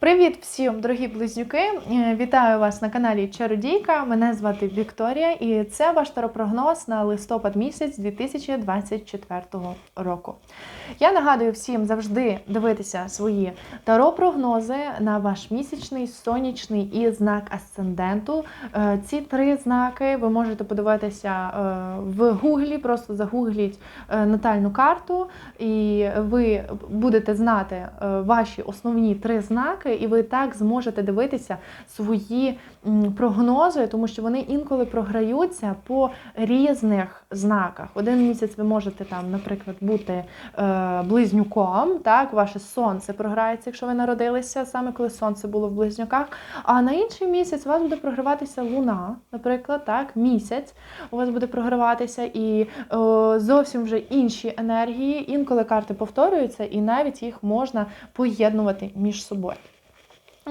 Привіт всім, дорогі близнюки! Е, Вітаю вас на каналі Чародійка. Мене звати Вікторія, і це ваш таропрогноз на листопад місяць 2024 року. Я нагадую всім завжди дивитися свої таропрогнози на ваш місячний, сонячний і знак асценденту. Е, Ці три знаки ви можете подивитися е, в гуглі, просто загугліть натальну карту, і ви будете знати ваші основні три знаки, і ви так зможете дивитися свої прогнози, тому що вони інколи програються по різних знаках. Один місяць ви можете там, наприклад, бути е, близнюком, так, ваше сонце програється, якщо ви народилися саме коли сонце було в близнюках. А на інший місяць у вас буде програватися луна, наприклад, так, місяць у вас буде програватися і е, зовсім вже інші енергії. Інколи карти повторюються, і навіть їх можна поєднувати між собою.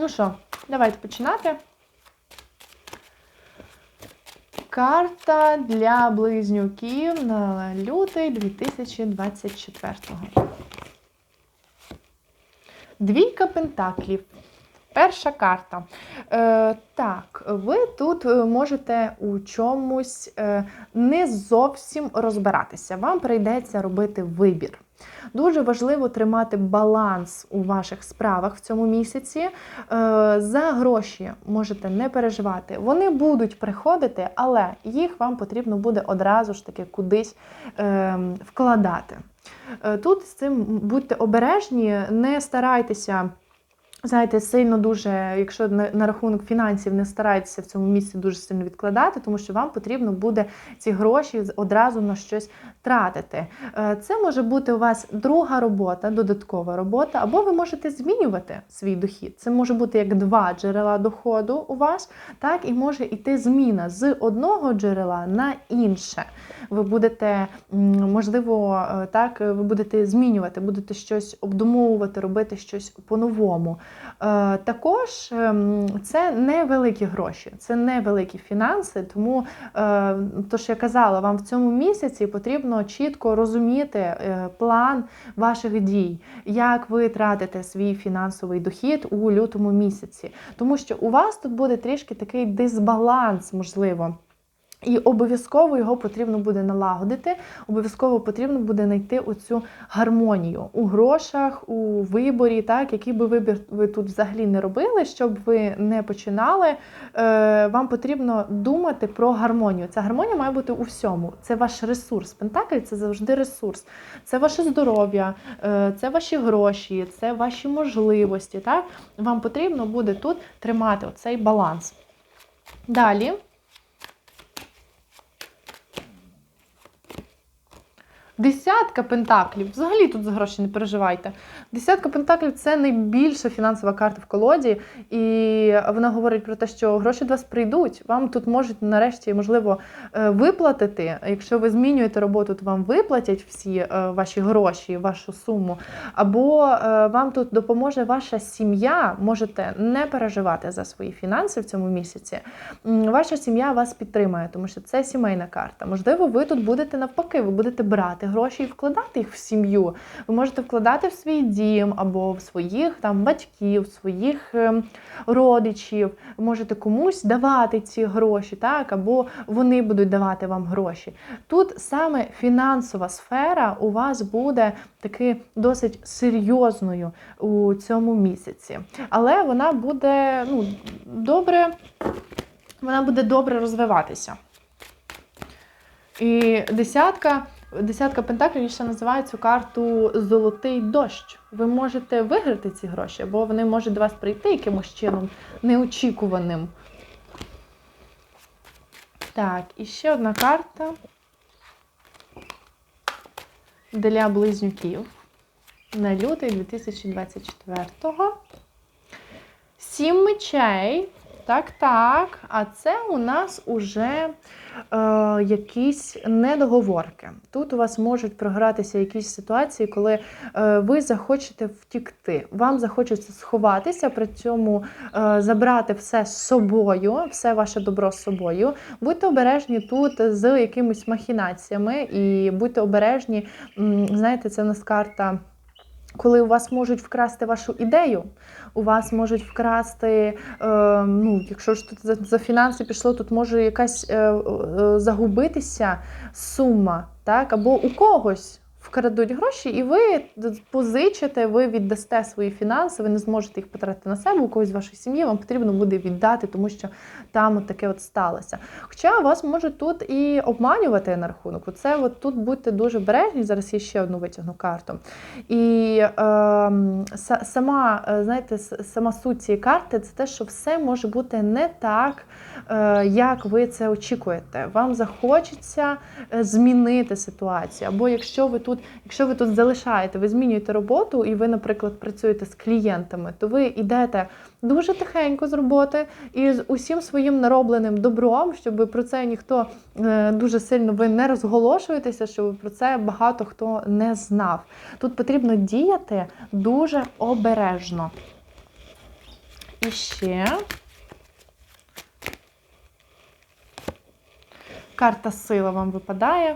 Ну що, давайте починати. Карта для близнюків на лютий 2024-го. Двійка пентаклів. Перша карта. Е, так, ви тут е, можете у чомусь е, не зовсім розбиратися. Вам прийдеться робити вибір. Дуже важливо тримати баланс у ваших справах в цьому місяці. Е, За гроші можете не переживати. Вони будуть приходити, але їх вам потрібно буде одразу ж таки кудись е, вкладати. Е, Тут з цим будьте обережні, не старайтеся. Знаєте, сильно дуже, якщо на, на рахунок фінансів не старайтеся в цьому місці дуже сильно відкладати, тому що вам потрібно буде ці гроші одразу на щось тратити. Е, Це може бути у вас друга робота, додаткова робота, або ви можете змінювати свій дохід. Це може бути як два джерела доходу у вас, так і може йти зміна з одного джерела на інше. Ви будете, можливо, е, так, ви будете змінювати, будете щось обдумовувати, робити щось по-новому. Е, Також ем, це невеликі гроші, це невеликі фінанси, тому е, то, що я казала, вам в цьому місяці потрібно чітко розуміти е, план ваших дій, як ви тратите свій фінансовий дохід у лютому місяці. Тому що у вас тут буде трішки такий дисбаланс, можливо. І обов'язково його потрібно буде налагодити, обов'язково потрібно буде знайти оцю гармонію у грошах, у виборі, так, який би вибір ви тут взагалі не робили, щоб ви не починали. Е, вам потрібно думати про гармонію. Ця гармонія має бути у всьому. Це ваш ресурс. Пентакль це завжди ресурс. Це ваше здоров'я, е, це ваші гроші, це ваші можливості. Так? Вам потрібно буде тут тримати оцей баланс. Далі. Десятка пентаклів. Взагалі тут за гроші не переживайте. Десятка пентаклів це найбільша фінансова карта в колоді, і вона говорить про те, що гроші до вас прийдуть. Вам тут можуть нарешті, можливо, е, виплатити. Якщо ви змінюєте роботу, то вам виплатять всі е, ваші гроші, вашу суму. Або е, вам тут допоможе ваша сім'я. Можете не переживати за свої фінанси в цьому місяці. Ваша сім'я вас підтримає, тому що це сімейна карта. Можливо, ви тут будете навпаки, ви будете брати гроші і вкладати їх в сім'ю. Ви можете вкладати в свій дім або в своїх там батьків, своїх ем, родичів. Ви можете комусь давати ці гроші, так, або вони будуть давати вам гроші. Тут саме фінансова сфера у вас буде таки досить серйозною у цьому місяці. Але вона буде ну, добре, вона буде добре розвиватися. І десятка, десятка пентаклів ще називають цю карту Золотий дощ. Ви можете виграти ці гроші, або вони можуть до вас прийти якимось чином неочікуваним. Так, і ще одна карта для близнюків на лютий 2024-го. Сім мечей. Так, так. А це у нас уже е, якісь недоговорки. Тут у вас можуть програтися якісь ситуації, коли е, ви захочете втікти. Вам захочеться сховатися, при цьому е, забрати все з собою, все ваше добро з собою. Будьте обережні тут з якимись махінаціями, і будьте обережні, знаєте, це в нас карта коли у вас можуть вкрасти вашу ідею, у вас можуть вкрасти, е, ну, якщо ж тут за, за фінанси пішло, тут може якась е, е, загубитися сума, так, або у когось. Вкрадуть гроші, і ви позичите, ви віддасте свої фінанси, ви не зможете їх потратити на себе, у когось з вашої сім'ї вам потрібно буде віддати, тому що там таке от сталося. Хоча вас можуть тут і обманювати на рахунок. Оце от тут будьте дуже бережні. Зараз я ще одну витягну карту. І е, сама, знаєте, сама суть цієї карти це те, що все може бути не так, е, як ви це очікуєте. Вам захочеться е, змінити ситуацію. Або якщо ви тут, якщо ви тут залишаєте, ви змінюєте роботу, і ви, наприклад, працюєте з клієнтами, то ви йдете дуже тихенько з роботи і з усім своїм наробленим добром, щоб про це ніхто е, дуже сильно ви не розголошуєтеся, щоб про це багато хто не знав. Тут потрібно діяти дуже обережно. І ще. Карта сила вам випадає.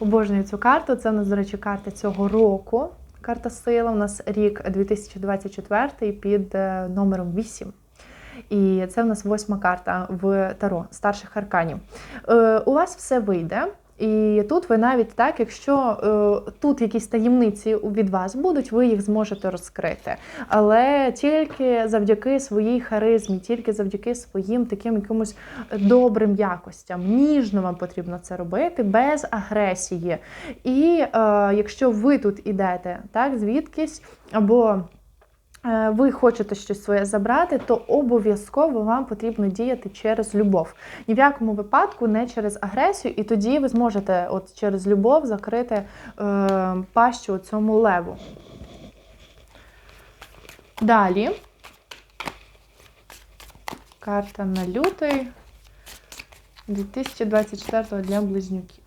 Обожнюю цю карту. Це у нас, до речі, карта цього року. Карта сила. У нас рік 2024 під е, номером 8. І це в нас восьма карта в Таро старших арканів. Е, у вас все вийде. І тут ви навіть так, якщо е, тут якісь таємниці від вас будуть, ви їх зможете розкрити. Але тільки завдяки своїй харизмі, тільки завдяки своїм таким якимось добрим якостям. Ніжно вам потрібно це робити, без агресії. І е, якщо ви тут ідете, так, звідкись або ви хочете щось своє забрати, то обов'язково вам потрібно діяти через любов. Ні в якому випадку не через агресію, і тоді ви зможете от через любов закрити е, пащу цьому леву. Далі карта на лютий 2024 для близнюків.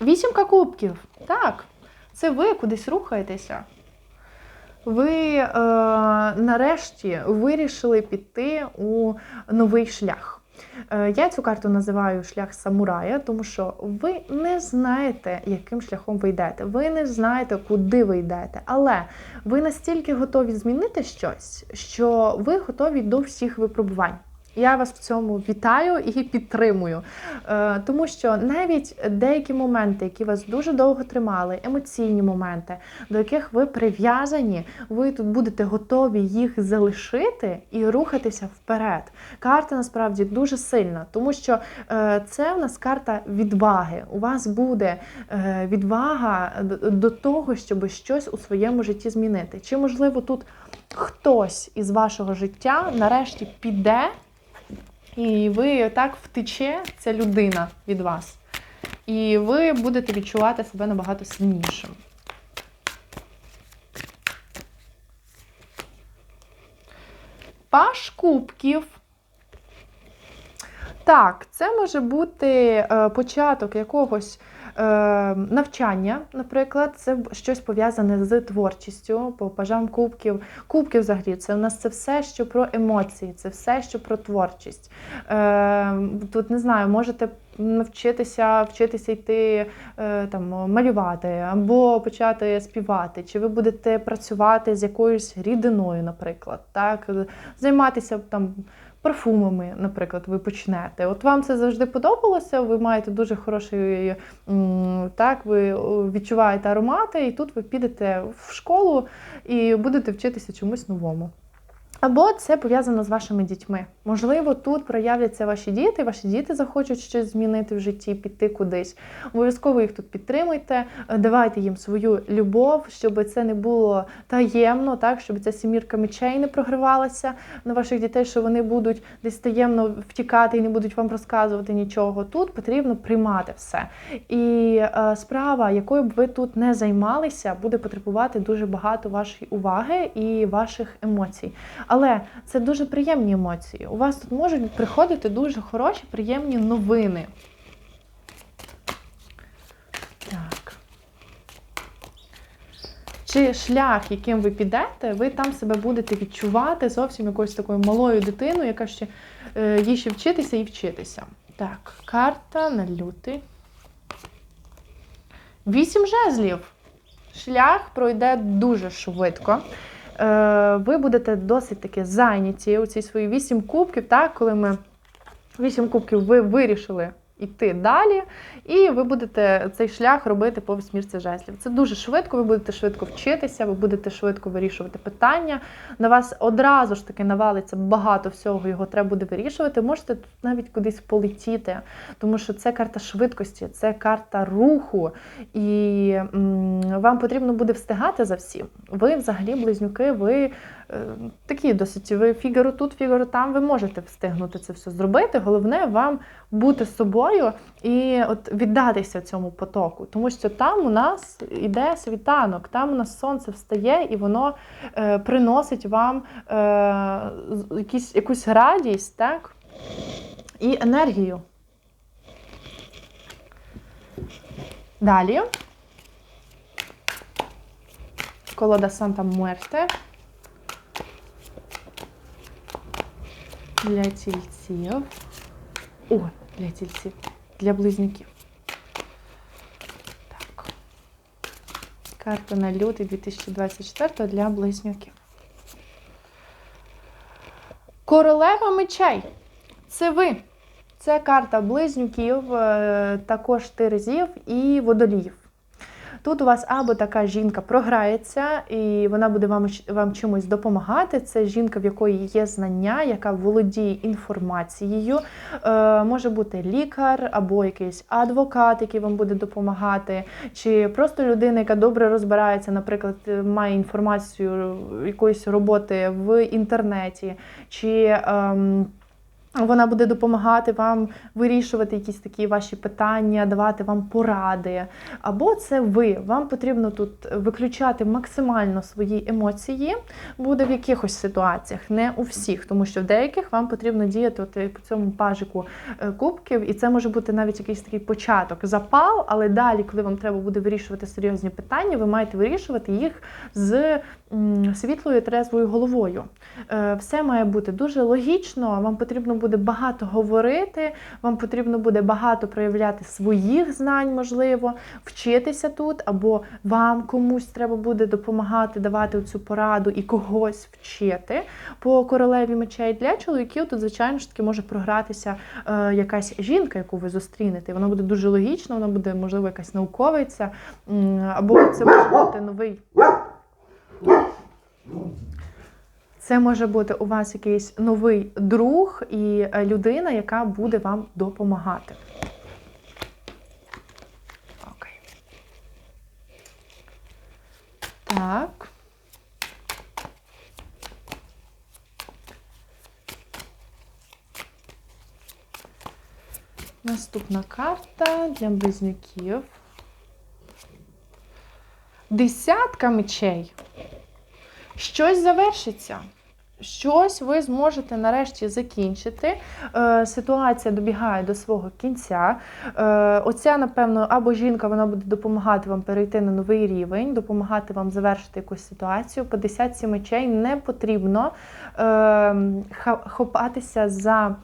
Вісімка кубків. Так, це ви кудись рухаєтеся ви е, нарешті вирішили піти у новий шлях. Е, я цю карту називаю шлях самурая, тому що ви не знаєте, яким шляхом ви йдете. Ви не знаєте, куди ви йдете. Але ви настільки готові змінити щось, що ви готові до всіх випробувань. Я вас в цьому вітаю і підтримую. Е, тому що навіть деякі моменти, які вас дуже довго тримали, емоційні моменти, до яких ви прив'язані, ви тут будете готові їх залишити і рухатися вперед. Карта насправді дуже сильна, тому що е, це в нас карта відваги. У вас буде е, відвага до того, щоб щось у своєму житті змінити. Чи можливо тут хтось із вашого життя нарешті піде? І ви так втече ця людина від вас. І ви будете відчувати себе набагато сильнішим. Паш кубків. Так, це може бути е, початок якогось навчання, наприклад, це щось пов'язане з творчістю, по пажам кубків. Кубки взагалі це у нас це все, що про емоції, це все, що про творчість. Е, тут не знаю, можете навчитися вчитися йти е, там малювати або почати співати, чи ви будете працювати з якоюсь рідиною, наприклад, так, займатися там парфумами, наприклад, ви почнете. От вам це завжди подобалося, ви маєте дуже хороший, так, ви відчуваєте аромати, і тут ви підете в школу і будете вчитися чомусь новому. Або це пов'язано з вашими дітьми. Можливо, тут проявляться ваші діти, ваші діти захочуть щось змінити в житті, піти кудись. Обов'язково їх тут підтримуйте, давайте їм свою любов, щоб це не було таємно, так щоб ця сімірка мечей не прогривалася на ваших дітей, що вони будуть десь таємно втікати і не будуть вам розказувати нічого. Тут потрібно приймати все. І е, справа, якою б ви тут не займалися, буде потребувати дуже багато вашої уваги і ваших емоцій. Але це дуже приємні емоції. У вас тут можуть приходити дуже хороші, приємні новини. Так. Чи шлях, яким ви підете, ви там себе будете відчувати зовсім якоюсь такою малою дитиною, яка ще е, їй ще вчитися і вчитися. Так, карта на лютий. Вісім жезлів. шлях пройде дуже швидко. Е, Ви будете досить таки зайняті у цій свої вісім кубків, так, коли ми вісім кубків ви вирішили йти далі, і ви будете цей шлях робити по восьмірці жезлів. Це дуже швидко, ви будете швидко вчитися, ви будете швидко вирішувати питання. На вас одразу ж таки навалиться багато всього, його треба буде вирішувати. Можете тут навіть кудись полетіти, тому що це карта швидкості, це карта руху, і вам потрібно буде встигати за всім. Ви взагалі, близнюки, ви такі досить. Ви фігаро тут, фігаро там, ви можете встигнути це все зробити. Головне вам бути собою і от віддатися цьому потоку, тому що там у нас іде світанок, там у нас сонце встає і воно е, приносить вам е, якісь, якусь радість, так? І енергію. Далі. Колода Санта Муерте. Для тільців. О, для тільців. Для близнюків. Так. Карта на лютий 2024 для близнюків. Королева мечей. Це ви. Це карта близнюків, е, також терезів і водоліїв. Тут у вас або така жінка програється, і вона буде вам, вам чимось допомагати. Це жінка, в якої є знання, яка володіє інформацією. Е, може бути лікар або якийсь адвокат, який вам буде допомагати, чи просто людина, яка добре розбирається, наприклад, е, має інформацію якоїсь роботи в інтернеті, чи ем, вона буде допомагати вам вирішувати якісь такі ваші питання, давати вам поради. Або це ви. Вам потрібно тут виключати максимально свої емоції, буде в якихось ситуаціях, не у всіх, тому що в деяких вам потрібно діяти от по цьому пажику е, кубків, і це може бути навіть якийсь такий початок, запал, але далі, коли вам треба буде вирішувати серйозні питання, ви маєте вирішувати їх з світлою трезвою головою. Е, Все має бути дуже логічно. Вам потрібно буде багато говорити, вам потрібно буде багато проявляти своїх знань, можливо, вчитися тут, або вам комусь треба буде допомагати, давати цю пораду і когось вчити по королеві мечей. Для чоловіків тут, звичайно ж таки, може програтися е, якась жінка, яку ви зустрінете. Вона буде дуже логічна, вона буде, можливо, якась науковиця, або це може бути новий. Це може бути у вас якийсь новий друг і е, людина, яка буде вам допомагати. Окей. Так. Наступна карта для близнюків. Десятка мечей. Щось завершиться. Щось ви зможете нарешті закінчити. Е, ситуація добігає до свого кінця. Е, оця, напевно, або жінка вона буде допомагати вам перейти на новий рівень, допомагати вам завершити якусь ситуацію. По десятці мечей не потрібно е, хапатися за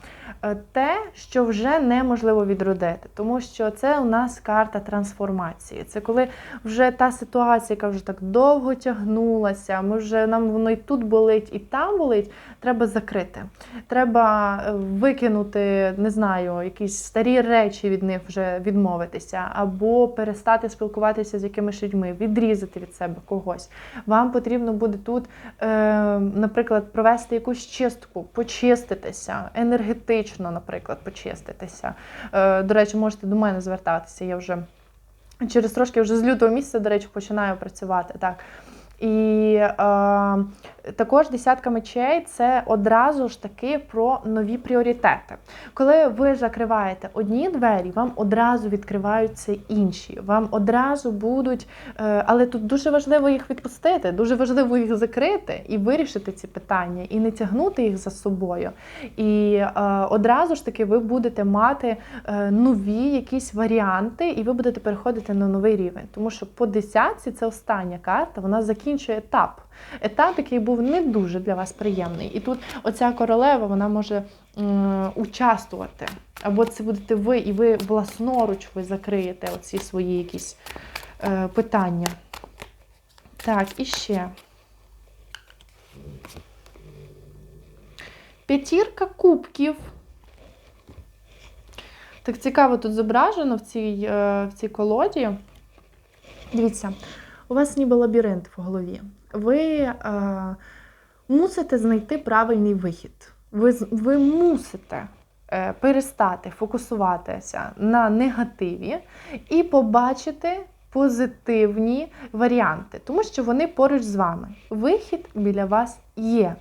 те, що вже неможливо відродити. Тому що це у нас карта трансформації. Це коли вже та ситуація, яка вже так довго тягнулася, ми вже нам воно і тут болить, і там болить, треба закрити. Треба е, викинути, не знаю, якісь старі речі від них вже відмовитися, або перестати спілкуватися з якимись людьми, відрізати від себе когось. Вам потрібно буде тут, е, наприклад, провести якусь чистку, почиститися, енергетично, наприклад, почиститися. Е, до речі, можете до мене звертатися. Я вже через трошки вже з лютого місяця, до речі, починаю працювати. Так. І е, також десятка мечей це одразу ж таки про нові пріоритети. Коли ви закриваєте одні двері, вам одразу відкриваються інші. Вам одразу будуть, е, але тут дуже важливо їх відпустити, дуже важливо їх закрити і вирішити ці питання, і не тягнути їх за собою. І е, одразу ж таки ви будете мати е, нові якісь варіанти, і ви будете переходити на новий рівень. Тому що по десятці це остання карта, вона закінчує етап. Етап, який був не дуже для вас приємний. І тут оця королева вона може м, участвувати. Або це будете ви, і ви власноруч ви закриєте оці свої якісь е, питання. Так, і ще. П'ятірка кубків. Так цікаво тут зображено в цій, е, в цій колоді. Дивіться, у вас ніби лабіринт в голові. Ви е, мусите знайти правильний вихід. Ви, ви мусите е, перестати фокусуватися на негативі і побачити позитивні варіанти, тому що вони поруч з вами. Вихід біля вас є.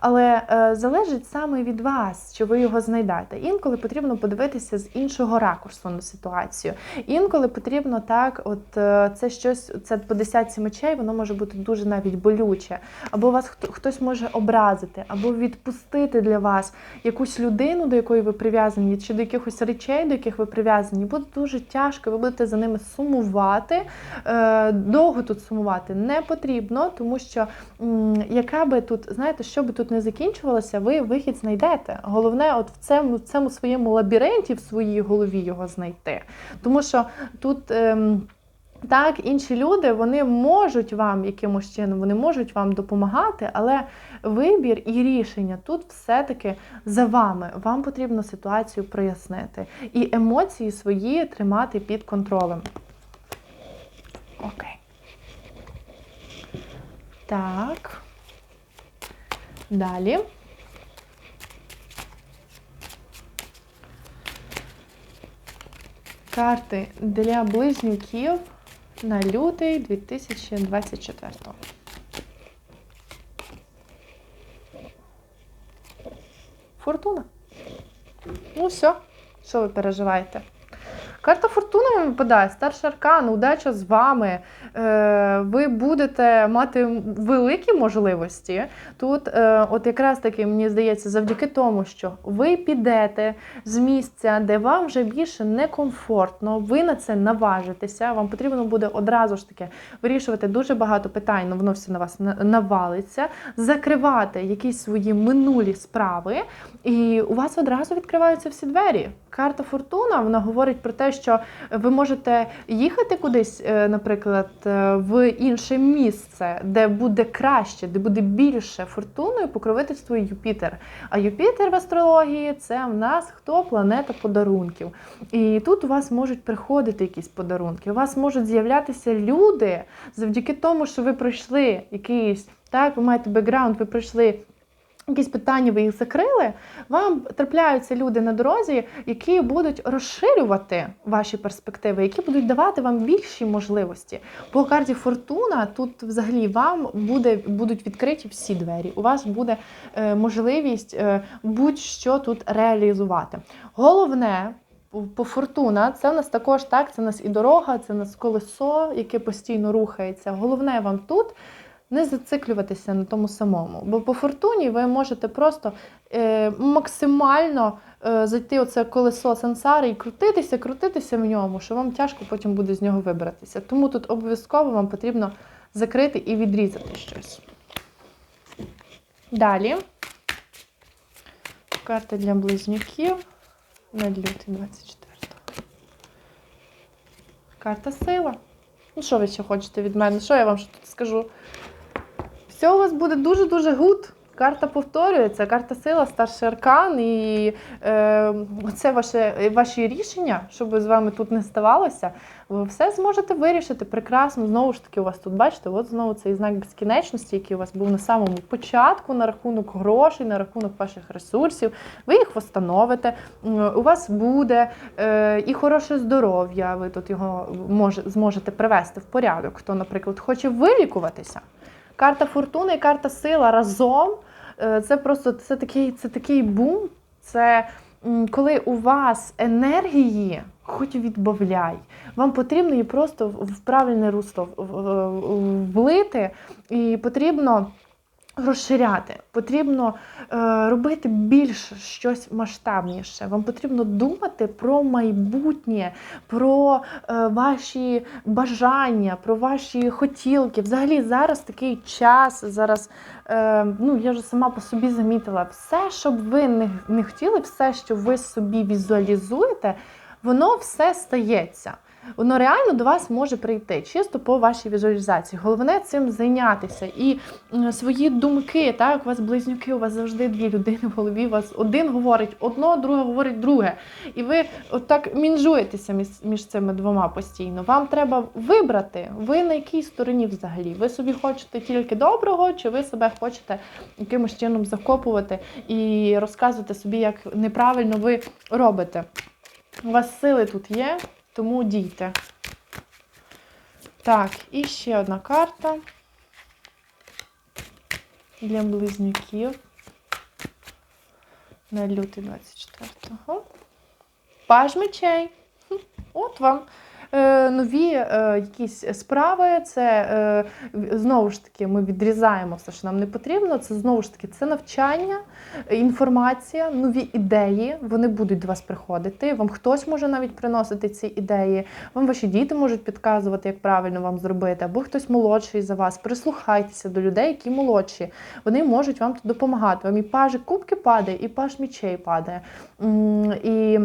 Але е, залежить саме від вас, чи ви його знайдете. Інколи потрібно подивитися з іншого ракурсу на ситуацію. Інколи потрібно так, от е, це щось, це по десятці мечей, воно може бути дуже навіть болюче, або вас хто, хтось може образити, або відпустити для вас якусь людину, до якої ви прив'язані, чи до якихось речей, до яких ви прив'язані. Буде дуже тяжко, ви будете за ними сумувати. Е, довго тут сумувати не потрібно, тому що яка би тут, знаєте, що би тут не закінчувалося, ви вихід знайдете. Головне, от в цьому, в цьому своєму лабіринті, в своїй голові його знайти. Тому що тут. Ем, так, інші люди вони можуть вам якимось чином, вони можуть вам допомагати, але вибір і рішення тут все-таки за вами. Вам потрібно ситуацію прояснити і емоції свої тримати під контролем. Окей. Так. Далі. Карти для близнюків на лютий 2024. Фортуна. Ну все, що ви переживаєте? Карта фортуни вам випадає, старший аркан, удача з вами. Е, ви будете мати великі можливості. Тут, е, от якраз таки, мені здається, завдяки тому, що ви підете з місця, де вам вже більше некомфортно, ви на це наважитеся. Вам потрібно буде одразу ж таки вирішувати дуже багато питань, ну воно все на вас навалиться, закривати якісь свої минулі справи, і у вас одразу відкриваються всі двері. Карта Фортуна вона говорить про те, що ви можете їхати кудись, е, наприклад, е, в інше місце, де буде краще, де буде більше фортуною покровительство Юпітер. А Юпітер в астрології це в нас хто планета подарунків. І тут у вас можуть приходити якісь подарунки. У вас можуть з'являтися люди завдяки тому, що ви пройшли якийсь, так, ви маєте бекграунд, ви пройшли. Якісь питання ви їх закрили, вам трапляються люди на дорозі, які будуть розширювати ваші перспективи, які будуть давати вам більші можливості. По карті Фортуна тут взагалі вам буде, будуть відкриті всі двері. У вас буде е, можливість е, будь-що тут реалізувати. Головне. по- фортуна, це в нас також так, це в нас і дорога, це в нас колесо, яке постійно рухається. Головне вам тут не зациклюватися на тому самому. Бо по фортуні ви можете просто е, максимально е, зайти оце колесо сансари і крутитися, крутитися в ньому, що вам тяжко потім буде з нього вибратися. Тому тут обов'язково вам потрібно закрити і відрізати щось. Далі. Карта для близнюків на лютий 24. Карта сила. Ну, що ви ще хочете від мене? Що я вам тут скажу? Все у вас буде дуже-дуже гуд. Карта повторюється, карта сила, старший аркан, і е, це ваше, ваші рішення, щоб з вами тут не ставалося, ви все зможете вирішити прекрасно. Знову ж таки, у вас тут бачите, от знову цей знак безкінечності, який у вас був на самому початку, на рахунок грошей, на рахунок ваших ресурсів. Ви їх встановите. У вас буде е, і хороше здоров'я. Ви тут його може, зможете привести в порядок. Хто, наприклад, хоче вилікуватися. Карта фортуни і карта сила разом. е, Це просто це такий, це такий бум. Це коли у вас енергії, хоч відбавляй, вам потрібно її просто в правильне русло влити, і потрібно розширяти, потрібно е, робити більш щось масштабніше. Вам потрібно думати про майбутнє, про е, ваші бажання, про ваші хотілки. Взагалі зараз такий час, зараз е, ну я вже сама по собі замітила, все, що б ви не хотіли, все, що ви собі візуалізуєте, воно все стається. Воно реально до вас може прийти чисто по вашій візуалізації. Головне цим зайнятися. І свої думки, так, у вас близнюки, у вас завжди дві людини в голові, у вас один говорить одно, друге говорить друге. І ви отак мінжуєтеся між цими двома постійно. Вам треба вибрати, ви на якій стороні взагалі. Ви собі хочете тільки доброго, чи ви себе хочете якимось чином закопувати і розказувати собі, як неправильно ви робите. У вас сили тут є, тому дійте. Так, і ще одна карта для близнюків на лютий 24-го. Паж мечей. От вам. Е, нові е, якісь справи, це е, знову ж таки ми відрізаємо все, що нам не потрібно. Це знову ж таки це навчання, інформація, нові ідеї. Вони будуть до вас приходити. Вам хтось може навіть приносити ці ідеї. Вам ваші діти можуть підказувати, як правильно вам зробити, або хтось молодший за вас. Прислухайтеся до людей, які молодші. Вони можуть вам допомагати. Вам і пажик кубки падає, і паж мічей падає. І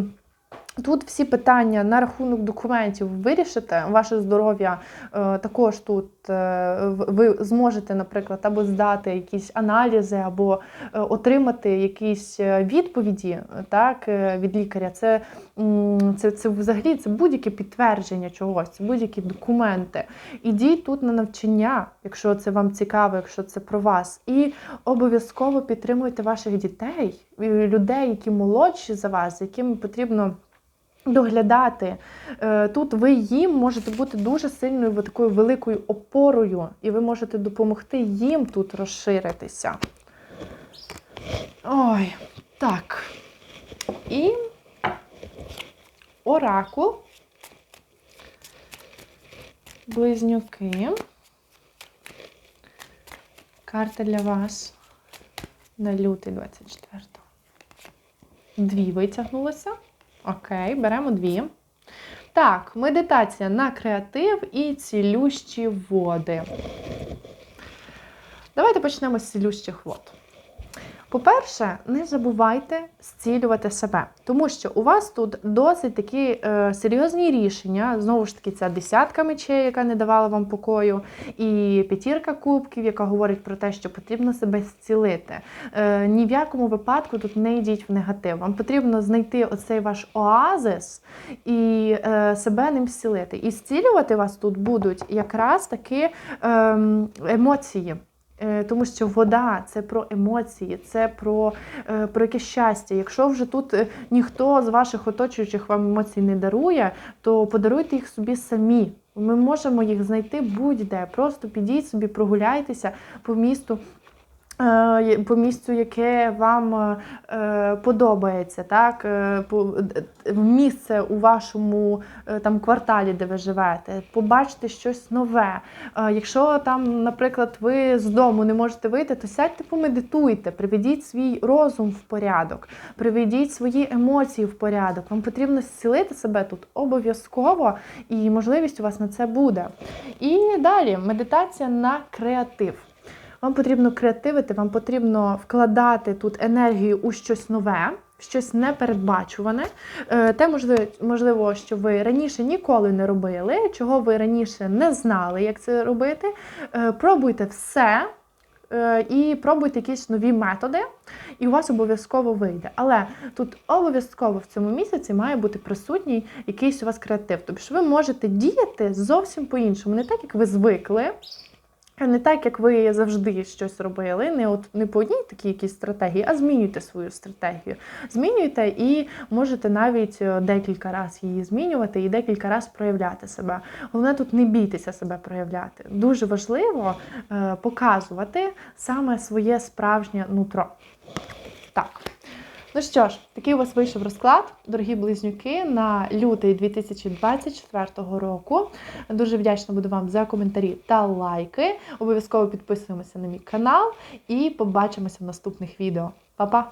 Тут всі питання на рахунок документів вирішите. Ваше здоров'я е, також тут е, ви зможете, наприклад, або здати якісь аналізи, або е, отримати якісь відповіді так, від лікаря. Це, це, це взагалі це будь-яке підтвердження чогось, це будь-які документи. Ідіть тут на навчання, якщо це вам цікаво, якщо це про вас. І обов'язково підтримуйте ваших дітей, людей, які молодші за вас, з якими потрібно. Доглядати Е, тут ви їм можете бути дуже сильною такою великою опорою, і ви можете допомогти їм тут розширитися. Ой, так. І оракул. Близнюки. Карта для вас на лютий 24. Дві витягнулося. Окей, беремо дві. Так, медитація на креатив і цілющі води. Давайте почнемо з цілющих вод. По-перше, не забувайте зцілювати себе, тому що у вас тут досить такі е, серйозні рішення. Знову ж таки, ця десятка мечей, яка не давала вам покою, і п'ятірка кубків, яка говорить про те, що потрібно себе зцілити. Е, ні в якому випадку тут не йдіть в негатив. Вам потрібно знайти оцей ваш оазис і е, себе ним зцілити. І зцілювати вас тут будуть якраз таки ем, емоції. Е, Тому що вода це про емоції, це про, е, про якесь щастя. Якщо вже тут е, ніхто з ваших оточуючих вам емоцій не дарує, то подаруйте їх собі самі. Ми можемо їх знайти будь-де. Просто підіть собі, прогуляйтеся по місту. Е, По місцю, яке вам е, е, подобається, так місце у вашому там кварталі, де ви живете, побачите щось нове. Якщо там, наприклад, ви з дому не можете вийти, то сядьте, помедитуйте, приведіть свій розум в порядок, приведіть свої емоції в порядок. Вам потрібно зцілити себе тут обов'язково, і можливість у вас на це буде. І далі медитація на креатив. Вам потрібно креативити, вам потрібно вкладати тут енергію у щось нове, щось непередбачуване. Е, Те, можливо, можливо, що ви раніше ніколи не робили, чого ви раніше не знали, як це робити. Е, Пробуйте все. е, І пробуйте якісь нові методи, і у вас обов'язково вийде. Але тут обов'язково в цьому місяці має бути присутній якийсь у вас креатив. Тобто ви можете діяти зовсім по-іншому, не так, як ви звикли, не так, як ви завжди щось робили, не от не по одній такій якійсь стратегії, а змінюйте свою стратегію. Змінюйте і можете навіть е, декілька разів її змінювати і декілька разів проявляти себе. Головне тут не бійтеся себе проявляти. Дуже важливо е, показувати саме своє справжнє нутро. Так. Ну що ж, такий у вас вийшов розклад, дорогі близнюки, на лютий 2024 року. Дуже вдячна буду вам за коментарі та лайки. Обов'язково підписуємося на мій канал і побачимося в наступних відео. Па-па!